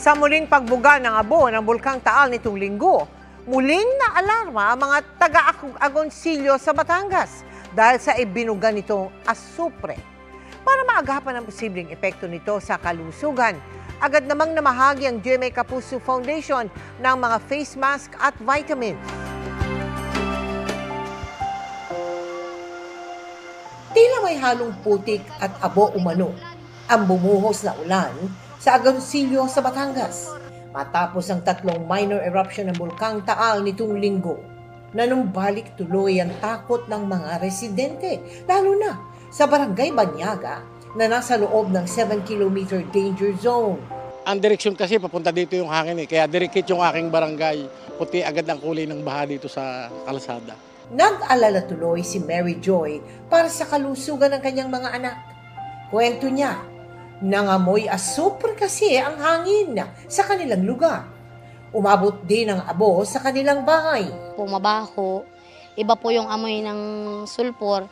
Sa muling pagbuga ng abo ng Bulkang Taal nitong linggo, muling na alarma ang mga taga-agonsilyo sa Batangas dahil sa ibinuga nitong asupre. Para maagapan ang posibleng epekto nito sa kalusugan, agad namang namahagi ang GMA Kapuso Foundation ng mga face mask at vitamins. Tila may halong putik at abo umano ang bumuhos na ulan sa Agoncillo sa Batangas. Matapos ang tatlong minor eruption ng Bulkang Taal nitong linggo, nanumbalik tuloy ang takot ng mga residente, lalo na sa Barangay Banyaga na nasa loob ng 7-kilometer danger zone. Ang direksyon kasi papunta dito yung hangin eh. Kaya dirikit yung aking barangay. Puti agad ang kulay ng baha dito sa kalsada. Nag-alala tuloy si Mary Joy para sa kalusugan ng kanyang mga anak. Kwento niya, nangamoy asupre kasi ang hangin sa kanilang lugar. Umabot din ang abo sa kanilang bahay. po mabaho. Iba po yung amoy ng sulpor.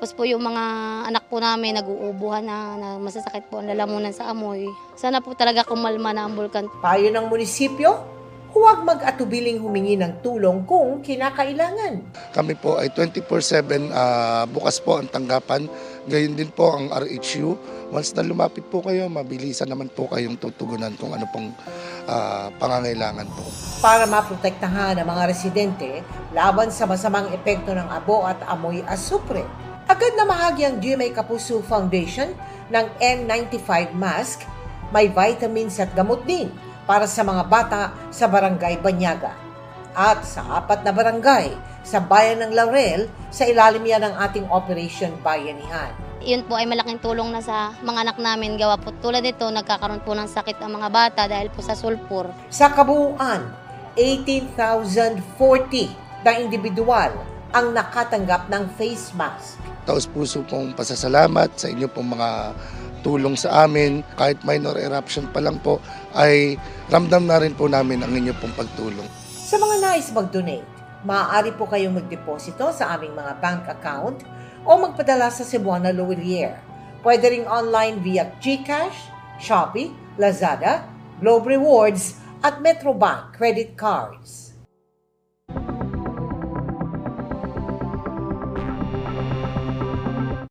Tapos po yung mga anak po namin nag-uubuhan na, na masasakit po ang lalamunan sa amoy. Sana po talaga kumalma na ang bulkan. Payo ng munisipyo, huwag mag-atubiling humingi ng tulong kung kinakailangan. Kami po ay 24-7 ah, bukas po ang tanggapan. Gayon din po ang RHU. Once na lumapit po kayo, mabilisan naman po kayong tutugunan kung ano pong ah, pangangailangan po. Para maprotektahan ang mga residente laban sa masamang epekto ng abo at amoy asupre. Agad na mahagi ang GMA Kapuso Foundation ng N95 mask, may vitamins at gamot din para sa mga bata sa Barangay Banyaga. At sa apat na barangay sa bayan ng Laurel, sa ilalim yan ng ating Operation Bayanihan. Yun po ay malaking tulong na sa mga anak namin. Gawa po tulad nito, nagkakaroon po ng sakit ang mga bata dahil po sa sulpor. Sa kabuuan, 18,040 na individual ang nakatanggap ng face mask. Taos puso pong pasasalamat sa inyo pong mga tulong sa amin. Kahit minor eruption pa lang po, ay ramdam na rin po namin ang inyo pong pagtulong. Sa mga nais mag-donate, maaari po kayong magdeposito sa aming mga bank account o magpadala sa Cebuana Lourier. Pwede ring online via GCash, Shopee, Lazada, Globe Rewards at Metrobank credit cards.